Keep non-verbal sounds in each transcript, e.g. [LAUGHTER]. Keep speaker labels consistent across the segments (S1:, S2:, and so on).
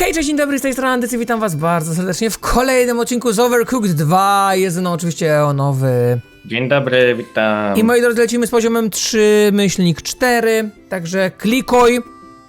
S1: Hej, cześć, dzień dobry, z tej strony Andycy, witam was bardzo serdecznie w kolejnym odcinku z Overcooked 2. Jest mną oczywiście o nowy.
S2: Dzień dobry, witam.
S1: I moi drodzy, lecimy z poziomem 3, myślnik 4, także klikuj.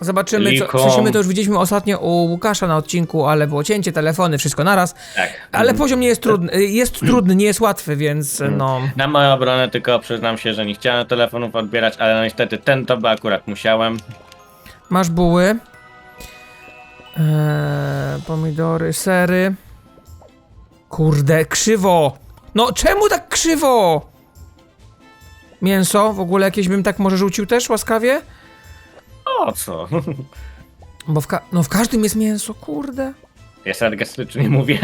S1: Zobaczymy, co,
S2: Klikom.
S1: w sensie my to już widzieliśmy ostatnio u Łukasza na odcinku, ale było cięcie, telefony, wszystko naraz.
S2: Tak.
S1: Ale poziom nie jest trudny, jest trudny, nie jest łatwy, więc no...
S2: Na moją obronę tylko przyznam się, że nie chciałem telefonów odbierać, ale no niestety ten to by akurat musiałem.
S1: Masz buły. Eee, pomidory, sery. Kurde, krzywo! No czemu tak krzywo? Mięso, w ogóle jakieś bym tak może rzucił też łaskawie?
S2: O co? [LAUGHS]
S1: Bo w, ka- no w każdym jest mięso, kurde.
S2: Ja sarkastycznie mówię.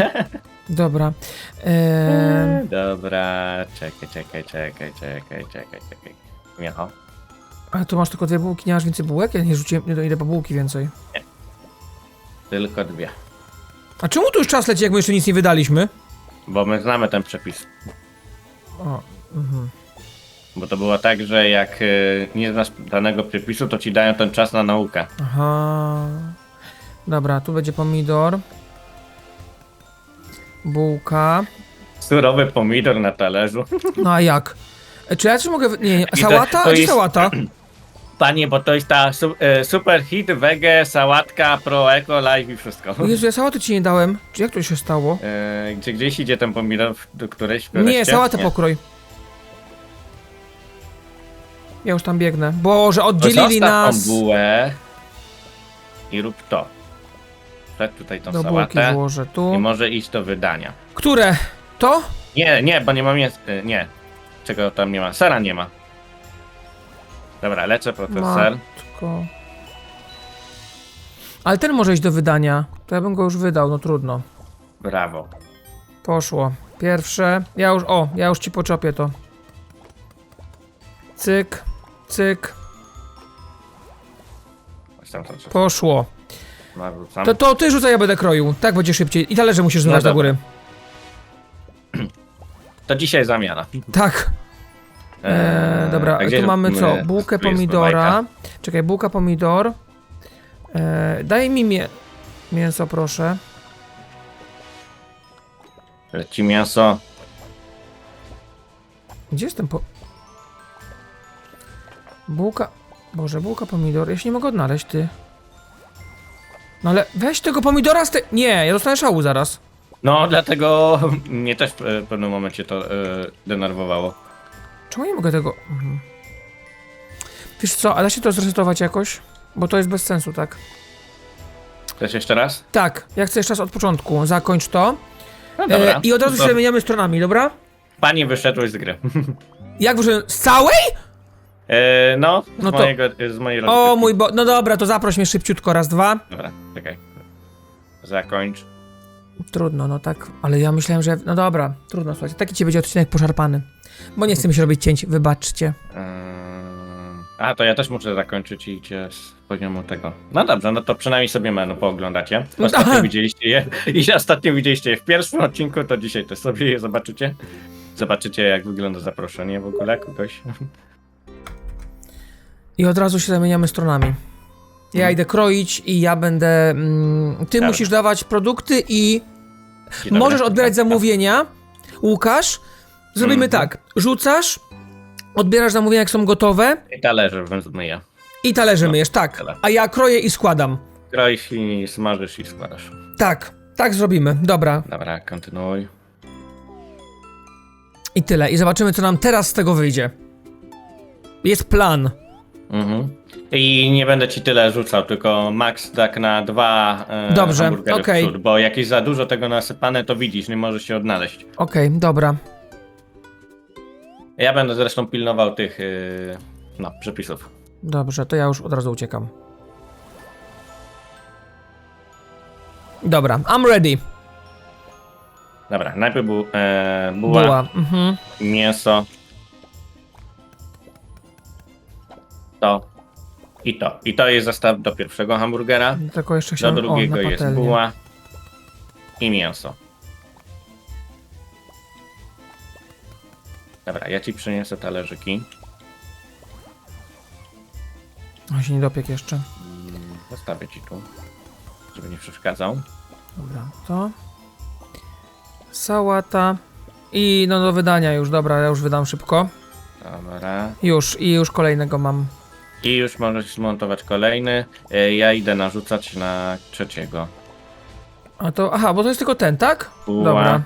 S1: Dobra. Eee,
S2: Dobra, czekaj, czekaj, czekaj, czekaj, czekaj, czekaj. Miacho.
S1: a tu masz tylko dwie bułki, nie masz więcej bułek? Ja nie rzuciłem, nie idę po bułki więcej.
S2: Tylko dwie.
S1: A czemu tu już czas leci, jak my jeszcze nic nie wydaliśmy?
S2: Bo my znamy ten przepis.
S1: O,
S2: Bo to było tak, że jak y, nie znasz danego przepisu, to ci dają ten czas na naukę.
S1: Aha. Dobra, tu będzie pomidor. Bułka.
S2: Surowy pomidor na talerzu.
S1: No a jak? E, Czy ja też mogę. Nie, nie.
S2: to-
S1: Sałata?
S2: to jest-
S1: sałata? [CLEARS THROAT]
S2: Panie, bo to jest ta su e, super hit, wege, sałatka, pro, eco, live i wszystko.
S1: O Jezu, ja sałaty ci nie dałem. Czy jak to się stało?
S2: E, gdzie gdzieś idzie ten pomidor, do którejś
S1: Nie, sałatę pokroj. Ja już tam biegnę. Boże, oddzielili
S2: Zostaw
S1: nas.
S2: tą bułę i rób to. Wleć tutaj tą
S1: Do bułki
S2: sałatę
S1: włożę
S2: i
S1: tu.
S2: może iść do wydania.
S1: Które? To?
S2: Nie, nie, bo nie mam e, Nie. Czego tam nie ma? Sera nie ma. Dobra, ten ser.
S1: Matko. Ale ten może iść do wydania. To ja bym go już wydał, no trudno.
S2: Brawo.
S1: Poszło. Pierwsze. Ja już, o, ja już ci poczopię to. Cyk, cyk,
S2: Coś tam, coś tam.
S1: poszło.
S2: Narzucam.
S1: To, to ty rzucaj, ja będę kroił. Tak będzie szybciej. I talerze musisz
S2: No
S1: do góry.
S2: To dzisiaj zamiana.
S1: Tak. Eee, dobra,
S2: a gdzie
S1: tu mamy co? Bułkę pomidora. Czekaj, bułka pomidor. Eee, daj mi mię mięso, proszę.
S2: Leci mięso.
S1: Gdzie jest ten po... Bułka... Boże, bułka pomidor. Ja się nie mogę odnaleźć, ty. No ale weź tego pomidora z te... Nie, ja dostanę szału zaraz.
S2: No, dlatego mnie też w pewnym momencie to e, denerwowało.
S1: Czemu nie mogę tego... Mhm. Wiesz co, a da się to zresetować jakoś? Bo to jest bez sensu, tak?
S2: Chcesz jeszcze raz?
S1: Tak, ja chcę jeszcze raz od początku. Zakończ to.
S2: No dobra.
S1: E, I od razu
S2: To
S1: się zamieniamy stronami, dobra?
S2: Pani wyszedłeś z gry. [LAUGHS]
S1: Jak wyszedłem? Z całej?
S2: E, no, z,
S1: No to-
S2: mojego, z mojej
S1: O
S2: rozgrywki.
S1: mój bo... No dobra, to zaproś mnie szybciutko, raz, dwa.
S2: Dobra, czekaj. Zakończ.
S1: Trudno, no tak, ale ja myślałem, że... No dobra, trudno, słuchajcie. Taki ci będzie odcinek poszarpany. Bo nie chcę mi się robić cięć, wybaczcie.
S2: Ehm, A, to ja też muszę zakończyć i cię z poziomu tego. No dobrze, no to przynajmniej sobie menu pooglądacie. Ostatnio widzieliście je. I ostatnio widzieliście je w pierwszym odcinku, to dzisiaj też sobie je zobaczycie. Zobaczycie, jak wygląda zaproszenie w ogóle kogoś.
S1: I od razu się zamieniamy stronami. Ja idę kroić i ja będę... Mm, ty
S2: Dobra.
S1: musisz dawać produkty i
S2: Dzień dobry.
S1: możesz odbierać zamówienia. Łukasz, zrobimy
S2: Mhm.
S1: tak. Rzucasz, odbierasz zamówienia, jak są gotowe
S2: I talerze zmyję.
S1: i talerze
S2: No,
S1: myjesz, tak.
S2: tyle.
S1: A ja kroję i składam.
S2: Kroisz i smażysz i składasz.
S1: Tak, tak zrobimy. Dobra.
S2: Dobra, kontynuuj.
S1: I tyle. I zobaczymy, co nam teraz z tego wyjdzie. Jest plan.
S2: Mhm. I nie będę ci tyle rzucał, tylko max tak na dwa e,
S1: Dobrze,
S2: hamburgery w
S1: okej.
S2: przód, bo jak jest za dużo tego nasypane, to widzisz, nie możesz się odnaleźć.
S1: Okej, dobra.
S2: Ja będę zresztą pilnował tych yy, no, przepisów.
S1: Dobrze, to ja już od razu uciekam. Dobra, I'm ready.
S2: Dobra, najpierw bu, e, buła,
S1: Była. Mhm.
S2: mięso, to i to. I to jest zestaw do pierwszego hamburgera,
S1: Tylko jeszcze
S2: do
S1: chciałem...
S2: drugiego
S1: o, na
S2: jest
S1: patelnię.
S2: buła i mięso. Dobra, ja ci przyniosę talerzyki.
S1: O, się nie dopiek jeszcze.
S2: Zostawię ci tu. żeby nie przeszkadzał.
S1: Dobra, to. Sałata. I no do wydania już, dobra, ja już wydam szybko.
S2: Dobra.
S1: Już, i już kolejnego mam.
S2: I już możesz zmontować kolejny. E, Ja idę narzucać na trzeciego.
S1: A to, aha, bo to jest tylko ten, tak?
S2: Buła.
S1: Dobra.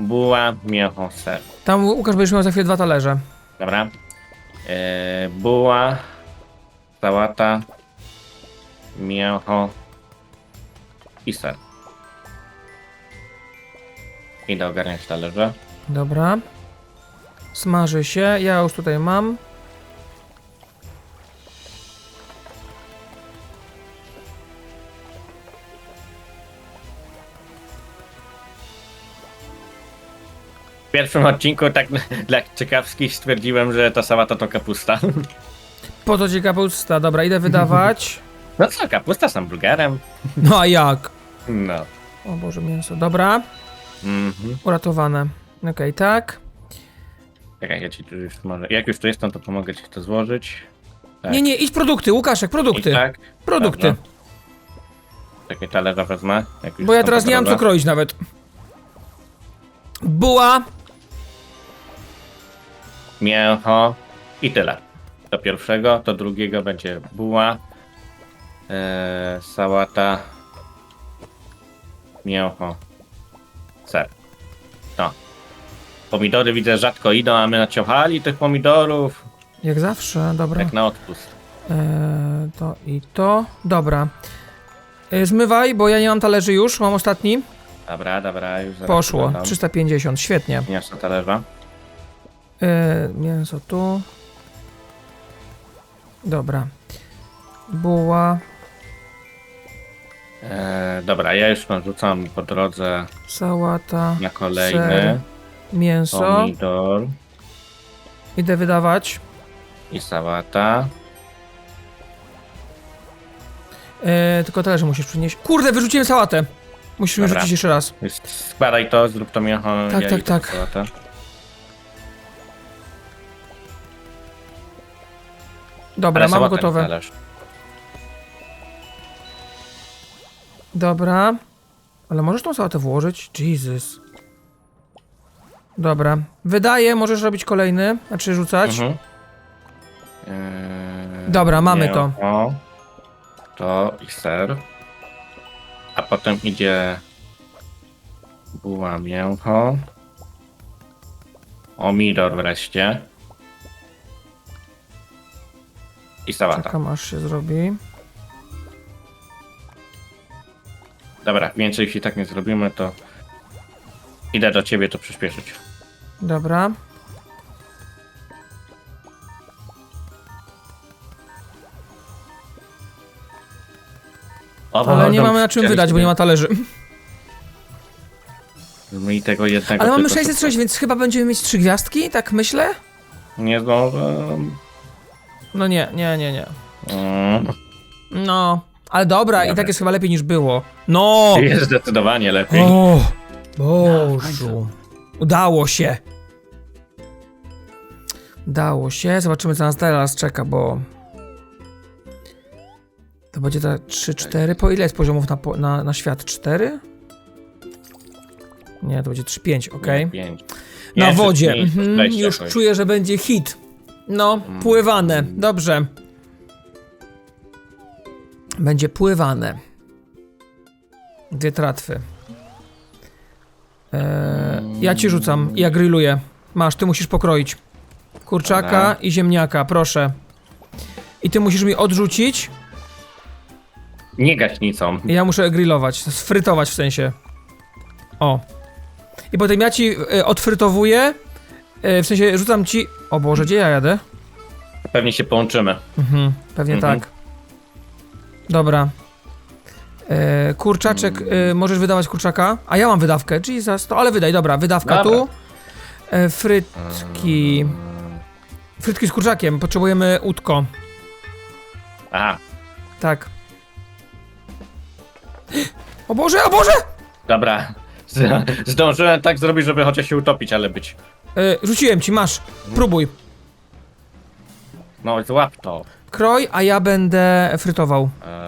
S2: Buła, mięcho, ser.
S1: Tam Łukasz będziesz miał za chwilę dwa talerze.
S2: Dobra. E, buła, sałata, mięcho i ser. Idę ogarniać talerze.
S1: Dobra. Smaży się, ja już tutaj mam.
S2: Pierwszym odcinku tak [LAUGHS] dla ciekawskich stwierdziłem, że ta sałata to kapusta. [LAUGHS]
S1: Po to ci kapusta, dobra, idę wydawać. [LAUGHS]
S2: No co, kapusta z hamburgerem?
S1: No a jak?
S2: No.
S1: O Boże, mięso, dobra.
S2: Mhm.
S1: Uratowane. Okej, tak.
S2: Czekaj, ja ci tu już może... Jak już tu jestem, to pomogę ci to złożyć. Tak.
S1: Nie, nie, idź produkty, Łukaszek, produkty.
S2: I tak.
S1: Produkty.
S2: Dobra. Czekaj, talerza wezmę. Jak już
S1: Bo ja
S2: są
S1: teraz nie mam co kroić nawet. Buła.
S2: Mięcho i tyle. Do pierwszego, do drugiego będzie buła, e, sałata, mięcho, ser. No. Pomidory widzę rzadko idą, a my naciochali tych pomidorów
S1: Jak zawsze, dobra.
S2: jak na odpust.
S1: Eee, to i to. Dobra. E, zmywaj, bo ja nie mam talerzy już, mam ostatni.
S2: Dobra, dobra, już zaraz
S1: Poszło.
S2: dodam.
S1: 350, świetnie.
S2: Niosę talerza.
S1: E, mięso tu. Dobra. Buła,
S2: E, dobra, ja już narzucam po drodze
S1: sałata,
S2: na kolejny
S1: Ser. mięso.
S2: pomidor
S1: Idę wydawać.
S2: i sałata.
S1: E, tylko talerze musisz przynieść. Kurde, wyrzuciłem sałatę. Musisz mi
S2: Dobra.
S1: rzucić jeszcze raz.
S2: Składaj to, zrób to mięcho.
S1: Tak,
S2: ja
S1: tak,
S2: idę
S1: tak.
S2: sałatę.
S1: Dobra,
S2: Ale
S1: mam
S2: sałatę
S1: gotowe. Dobra. Ale możesz tą sałatę włożyć? Jesus. Dobra. Wydaje, możesz robić kolejny, znaczy rzucać.
S2: Mhm. Eee,
S1: Dobra, mamy to.
S2: mięcho, To i ser. A potem idzie buła mięcho. Omidor wreszcie. I sałata.
S1: Czekam aż się zrobi.
S2: Dobra, więcej jeśli tak nie zrobimy, to idę do ciebie to przyspieszyć.
S1: Dobra.
S2: O,
S1: Ale nie mamy na czym wydać, bo nie ma talerzy. [LAUGHS]
S2: Mi tego jednego
S1: Ale mamy
S2: tylko
S1: 606, więc chyba będziemy mieć trzy gwiazdki, tak myślę?
S2: Nie zdążę.
S1: No nie, nie, nie, nie.
S2: Mm.
S1: No. Ale dobra, i
S2: Dobra.
S1: tak jest chyba lepiej niż było. No!
S2: Jest zdecydowanie lepiej.
S1: O! Bożu. Udało się. Udało się. Zobaczymy, co nas teraz czeka, bo... To będzie ta 3-4. Po ile jest poziomów na, po- na, na świat? 4? Nie, to będzie 3-5, okej.
S2: Pięć.
S1: Na wodzie.
S2: pięć,
S1: Mhm, już
S2: jakoś.
S1: czuję, że będzie hit. No, pływane. Dobrze. Będzie pływane. Dwie tratwy. Eee, ja ci rzucam, ja grilluję. Masz, ty musisz pokroić. Kurczaka i ziemniaka, proszę. I ty musisz mi odrzucić.
S2: Nie gaśnicą.
S1: Ja muszę grillować, sfrytować w sensie. O. I potem ja ci e, odfrytowuję. E, w sensie rzucam ci. O Boże, gdzie ja jadę?
S2: Pewnie się połączymy.
S1: Mhm, pewnie
S2: Mhm.
S1: tak. Dobra. E, kurczaczek, e, możesz wydawać kurczaka? A ja mam wydawkę, Jesus, to ale wydaj, dobra, wydawka
S2: Dobra.
S1: tu. E, frytki. Frytki z kurczakiem, potrzebujemy łódko.
S2: Aha,
S1: Tak. [GASPS] O Boże, o Boże!
S2: dobra. Z- [LAUGHS] Zdążyłem tak zrobić, żeby chociaż się utopić, ale być.
S1: E, rzuciłem ci, masz. Próbuj.
S2: No, złap to.
S1: Kroj, a ja będę frytował.
S2: Eee,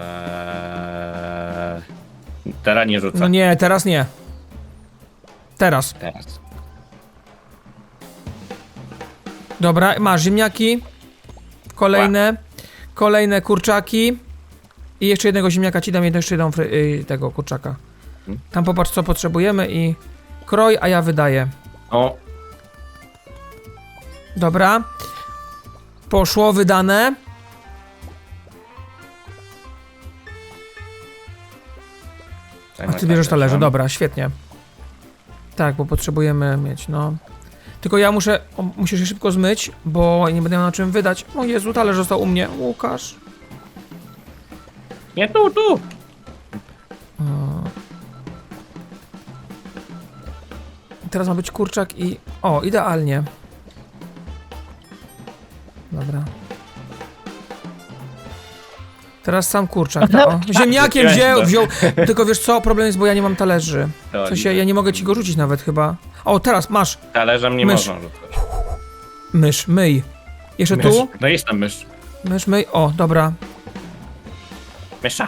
S2: Teraz nie rzucę.
S1: No nie, teraz nie. Teraz.
S2: Teraz.
S1: Dobra, masz ziemniaki. Kolejne. Kolejne kurczaki. I jeszcze jednego ziemniaka ci dam, jedno jeszcze jedną fry, y, tego kurczaka.
S2: Hmm.
S1: Tam popatrz co potrzebujemy i kroj, a ja wydaję.
S2: O,
S1: Dobra. Poszło, wydane. A ty bierzesz talerze, dobra, świetnie. Tak, bo potrzebujemy mieć, no. Tylko ja muszę, o, musisz się szybko zmyć, bo nie będę miał na czym wydać. O Jezu, talerz został u mnie. Łukasz.
S2: Nie tu, tu!
S1: Teraz ma być kurczak i... O, idealnie. Teraz sam kurczak. Ta, o. Ziemniakiem wziął, wziął. Tylko wiesz co, problem jest, bo ja nie mam talerzy. W sensie, ja nie mogę ci go rzucić nawet chyba. O, teraz masz.
S2: Talerzem nie
S1: Mysz.
S2: można rzucać.
S1: Mysz, myj. Jeszcze
S2: Mysz.
S1: tu?
S2: No jest tam mysz.
S1: Mysz, myj. O, dobra.
S2: Mysza.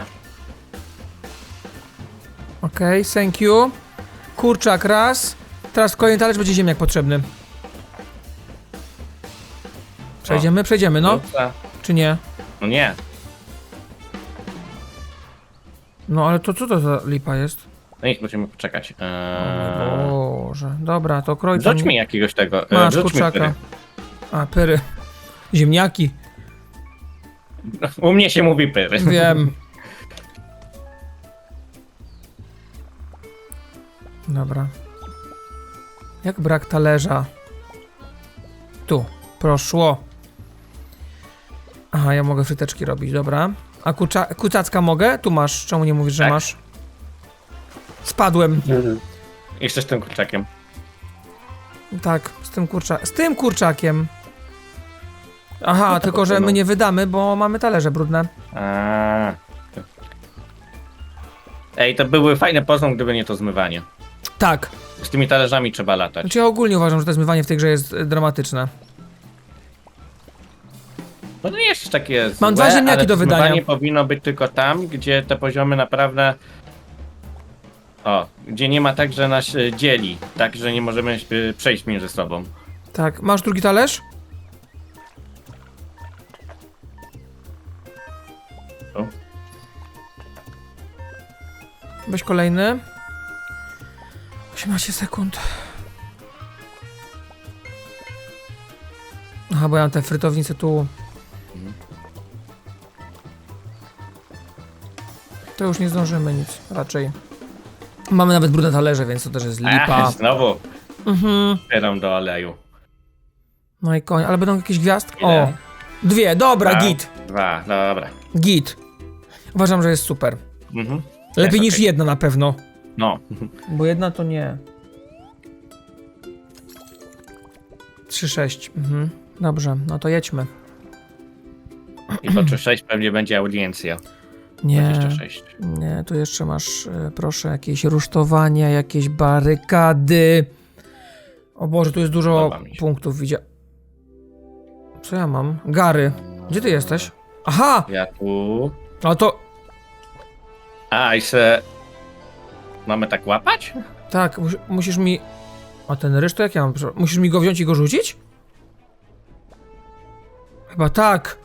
S1: Okej, thank you. Kurczak raz. Teraz kolejny talerz będzie ziemniak potrzebny. Przejdziemy, przejdziemy, no. Czy nie?
S2: No nie.
S1: No ale to co to za lipa jest?
S2: No nic, musimy poczekać. Eee...
S1: Boże. Dobra, to kroj to
S2: Rzuć mi jakiegoś tego. e,
S1: Masz
S2: rzuć mi
S1: kurczaka.
S2: pyry.
S1: A, pyry. Ziemniaki.
S2: U mnie się mówi pyry.
S1: Wiem. [LAUGHS] Dobra. Jak brak talerza? Tu. Proszło. Aha, ja mogę fryteczki robić, dobra. A kucza, kucacka mogę? Tu masz. Czemu nie mówisz, że
S2: Tak.
S1: masz? Spadłem.
S2: Jeszcze z tym kurczakiem.
S1: Tak, z tym kurcza z tym kurczakiem. Aha, tylko że my nie wydamy, bo mamy talerze brudne.
S2: A. Ej, to były fajne poznał, gdyby nie to zmywanie.
S1: Tak.
S2: Z tymi talerzami trzeba latać.
S1: Znaczy ja ogólnie uważam, że to zmywanie w tej grze jest e, dramatyczne.
S2: No nie jest takie złe,
S1: Mam dwa ziemniaki
S2: ale
S1: do wydania.
S2: zmywanie powinno być tylko tam, gdzie te poziomy naprawdę... O, gdzie nie ma tak, że nas e, dzieli. Tak, że nie możemy e, przejść między sobą.
S1: Tak, masz drugi talerz?
S2: Tu.
S1: Weź kolejny. 18 sekund. Aha, bo ja mam te frytownice tu. To już nie zdążymy nic, raczej. Mamy nawet brudne talerze, więc to też jest lipa.
S2: Ach, znowu
S1: Mhm.
S2: zbieram do oleju.
S1: No i koń, ale będą jakieś gwiazdki?
S2: Ile?
S1: O! Dwie, dobra,
S2: Dwa,
S1: git.
S2: Dwa, dobra.
S1: Git. Uważam, że jest super.
S2: Mhm.
S1: Lepiej
S2: Jest
S1: niż
S2: okej.
S1: jedna na pewno.
S2: No.
S1: Bo jedna to nie. 3-6. Mhm. Dobrze, no to jedźmy.
S2: I to czy 6 pewnie będzie audiencja.
S1: Nie,
S2: 26.
S1: nie, tu jeszcze masz, e, proszę, jakieś rusztowania, jakieś barykady. O Boże, tu jest dużo punktów, widzia... Co ja mam? Gary. Gdzie ty jesteś? Aha!
S2: Ja tu...
S1: No to...
S2: A, i se... Mamy tak łapać?
S1: Tak, mus, musisz mi... A ten ryż to jak ja mam? Musisz mi go wziąć i go rzucić? Chyba tak.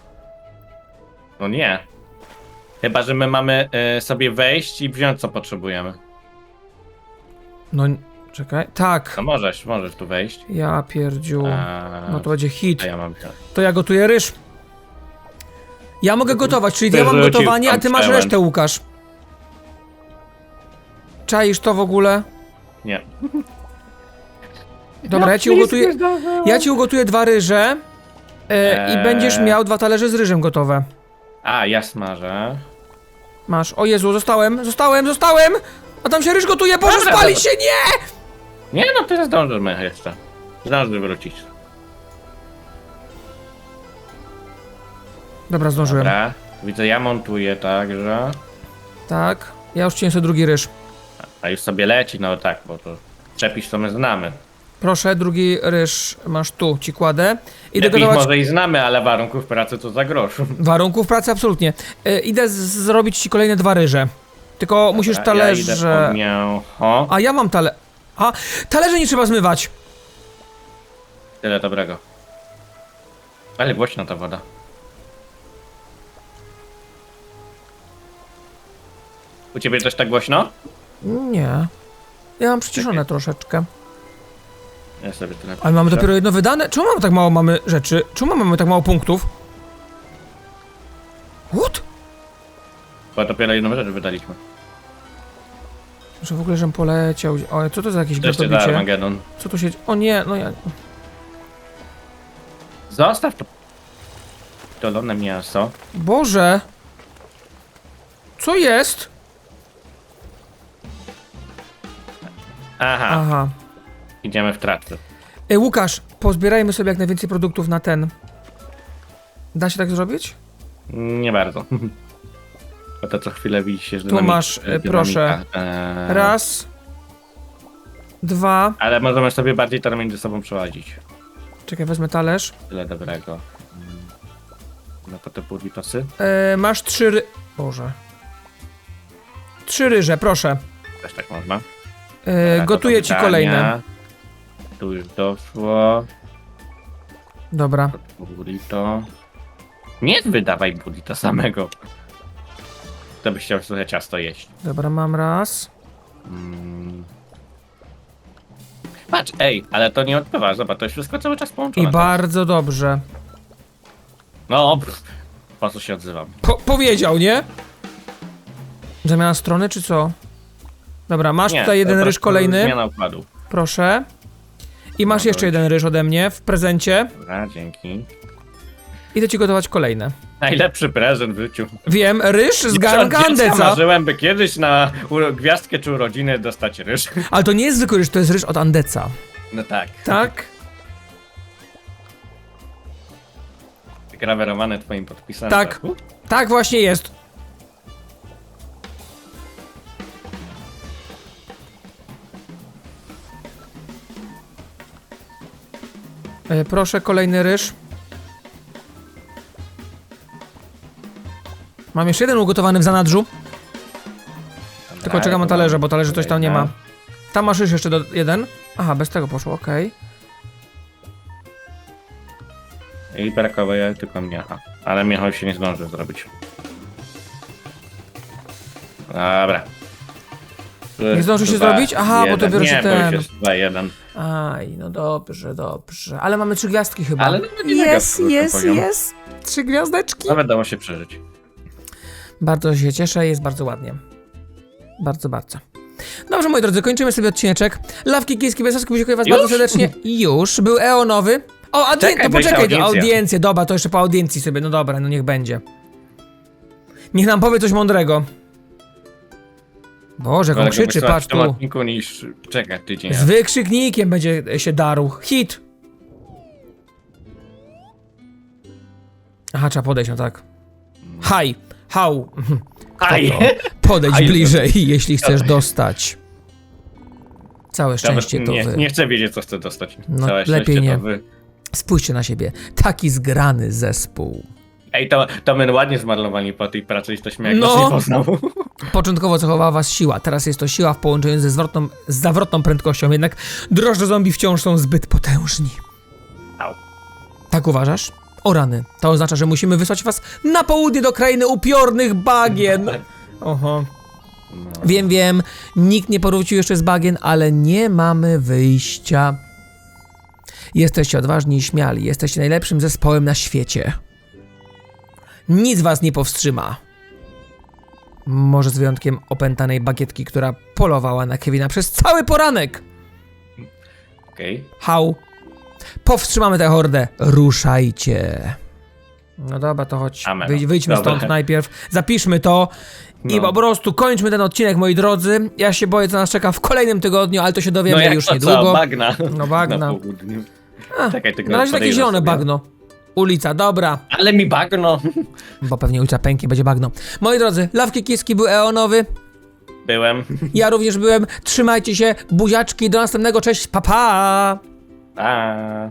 S2: No nie. Chyba, że my mamy e, sobie wejść i wziąć co potrzebujemy.
S1: No, czekaj. Tak.
S2: No możesz, możesz tu wejść.
S1: Ja pierdziu.
S2: A,
S1: No to będzie hit.
S2: a ja mam.
S1: To ja gotuję ryż. Ja mogę gotować, czyli ja mam gotowanie, a ty masz
S2: pełen.
S1: resztę, Łukasz. Czaisz to w ogóle?
S2: Nie.
S1: Dobra, ja ci ugotuję, ja ci ugotuję dwa ryże e, i
S2: Eee.
S1: będziesz miał dwa talerze z ryżem gotowe.
S2: A, ja smażę.
S1: Masz. O Jezu, zostałem, zostałem, zostałem! A tam się ryż gotuje, Boże,
S2: Dobra,
S1: spali
S2: dobra.
S1: się, nie!
S2: Nie, no to zdążymy jeszcze. Zdążymy wrócić.
S1: Dobra, zdążyłem.
S2: Dobra. Widzę, ja montuję także.
S1: Tak. Ja już cię sobie drugi ryż.
S2: A już sobie leci, no tak, bo to przepis to my znamy.
S1: Proszę, drugi ryż masz tu, ci kładę. Idę
S2: Przepis
S1: gotować
S2: może i znamy, ale warunków pracy to za grosz. [LAUGHS]
S1: warunków pracy, absolutnie. E, idę z- zrobić ci kolejne dwa ryże. Tylko musisz
S2: Ja idę
S1: talerze...
S2: po mięcho.
S1: A ja mam tale... A, talerze nie trzeba zmywać.
S2: Tyle dobrego. Ale głośno ta woda. U ciebie też tak głośno?
S1: Nie. Ja mam przyciszone troszeczkę.
S2: Ja sobie tyle.
S1: Ale mamy dopiero jedno wydane? Czemu mamy tak mało mamy rzeczy? Czemu mamy tak mało punktów? What?
S2: Bo dopiero jedną rzecz wydaliśmy.
S1: Że w ogóle, żem poleciał. O, co to za jakieś
S2: da? Armageddon.
S1: Co tu się... O nie, no ja...
S2: Zostaw to. Dolone mięso.
S1: Boże! Co jest?
S2: Aha,
S1: Aha.
S2: Idziemy w tratwy.
S1: Ej, Łukasz, pozbierajmy sobie jak najwięcej produktów na ten. Da się tak zrobić?
S2: Nie bardzo. [LAUGHS] Bo to co chwilę widzi się, że
S1: Tu masz, e,
S2: dynamika,
S1: proszę.
S2: e,
S1: Raz. Dwa.
S2: Ale możemy sobie bardziej to między sobą przechodzić.
S1: Czekaj, wezmę talerz.
S2: Tyle dobrego. Mm. No to te burritosy.
S1: E, masz trzy ry... Boże. Trzy ryże, proszę.
S2: Też tak można.
S1: E, gotuję ci kolejne.
S2: Tu już doszło.
S1: Dobra.
S2: Burrito. Nie wydawaj burrito samego. To byś chciał trochę ciasto jeść.
S1: Dobra, mam raz.
S2: Mm. Patrz, ej, ale to nie odpływa, zobacz, to jest wszystko cały czas
S1: I
S2: połączone.
S1: bardzo dobrze.
S2: No, pff, po co się odzywam?
S1: Po powiedział, nie? Zamiana strony, czy co? Dobra, masz
S2: Nie,
S1: tutaj
S2: to
S1: jeden
S2: po
S1: ryż
S2: prostu
S1: kolejny.
S2: Zmiana układu.
S1: Proszę. I masz jeszcze jeden ryż ode mnie w prezencie.
S2: Dobra, dzięki.
S1: Idę ci gotować kolejne.
S2: Najlepszy prezent w życiu.
S1: Wiem, ryż z
S2: Od
S1: garnka
S2: dziecka
S1: Andeca.
S2: marzyłem, by kiedyś na uro- gwiazdkę czy urodziny dostać ryż.
S1: Ale to nie jest zwykły ryż, to jest ryż od Andeca.
S2: No tak.
S1: Tak?
S2: Grawerowane twoim podpisem.
S1: Tak. Tak właśnie jest. Proszę, kolejny ryż. Mam jeszcze jeden ugotowany w zanadrzu.
S2: Dobra,
S1: Tylko czekam na talerze, bo talerzy coś tam nie ma. Tam masz ryż jeszcze do, jeden. Aha, bez tego poszło, okej.
S2: I brakuje tylko miecha. Ale miecha się nie zdąży zrobić. Dobra.
S1: Nie zdążył się zrobić? Aha, bo dopiero się
S2: nie,
S1: ten-
S2: Bo już jest 2, 1.
S1: Aj, no dobrze, dobrze. Ale mamy trzy gwiazdki chyba.
S2: Ale nawet nie
S1: Jest,
S2: mega
S1: jest,
S2: poziom.
S1: jest. Trzy gwiazdeczki.
S2: Nawet dało się przeżyć.
S1: Bardzo się cieszę, jest bardzo ładnie. Bardzo, bardzo. Dobrze, moi drodzy, kończymy sobie odcineczek. Lawki, kiski, Wesołski, dziękuję was
S2: Już?
S1: bardzo serdecznie. Już, był eonowy. O, audien-
S2: Czekaj,
S1: to poczekaj,
S2: audiencja.
S1: audiencję, dobra, to jeszcze po audiencji sobie, no dobra, no niech będzie. Niech nam powie coś mądrego. Boże, jak on krzyczy, patrz tu.
S2: odcinku niż czekać tydzień.
S1: Z wykrzyknikiem będzie się darł. Hit. Aha, trzeba podejść, no tak. Hi, how.
S2: Aj!
S1: Podejdź bliżej, [LAUGHS] jeśli chcesz dostać. Całe szczęście to
S2: nie,
S1: wy.
S2: nie chcę wiedzieć, co chcę dostać.
S1: No,
S2: Całe
S1: lepiej nie.
S2: To wy.
S1: Spójrzcie na siebie. Taki zgrany zespół.
S2: Ej, to, to my ładnie zmarnowani po tej pracy jesteśmy, jak
S1: No.
S2: poznał. [LAUGHS]
S1: Początkowo cechowała was siła, teraz jest to siła w połączeniu ze zwrotną, z zawrotną prędkością, jednak drożdże zombie wciąż są zbyt potężni.
S2: Au.
S1: Tak uważasz? O rany. To oznacza, że musimy wysłać was na południe do krainy upiornych bagien. Oho.
S2: No.
S1: Wiem, wiem, nikt nie powrócił jeszcze z bagien, ale nie mamy wyjścia. Jesteście odważni i śmiali, jesteście najlepszym zespołem na świecie. Nic was nie powstrzyma. Może z wyjątkiem opętanej bagietki, która polowała na Kevina przez cały poranek.
S2: Okej.
S1: Hał. Powstrzymamy tę hordę. Ruszajcie. No dobra, to chodź.
S2: Amen.
S1: Wyjdźmy
S2: Dobra.
S1: stąd najpierw. Zapiszmy to. I
S2: No.
S1: po prostu kończmy ten odcinek, moi drodzy. Ja się boję, co nas czeka w kolejnym tygodniu, ale to się dowiemy
S2: No jak
S1: już
S2: to
S1: niedługo.
S2: co, bagna.
S1: No bagna.
S2: Na południu.
S1: A,
S2: Czekaj, tylko
S1: Na razie takie zielone bagno. Ulica, dobra.
S2: Ale mi bagno.
S1: Bo pewnie ulica pęknie, będzie bagno. Moi drodzy, Lawki Kiski był eonowy.
S2: Byłem.
S1: Ja również byłem. Trzymajcie się. Buziaczki. Do następnego. Cześć. Pa, pa.
S2: A.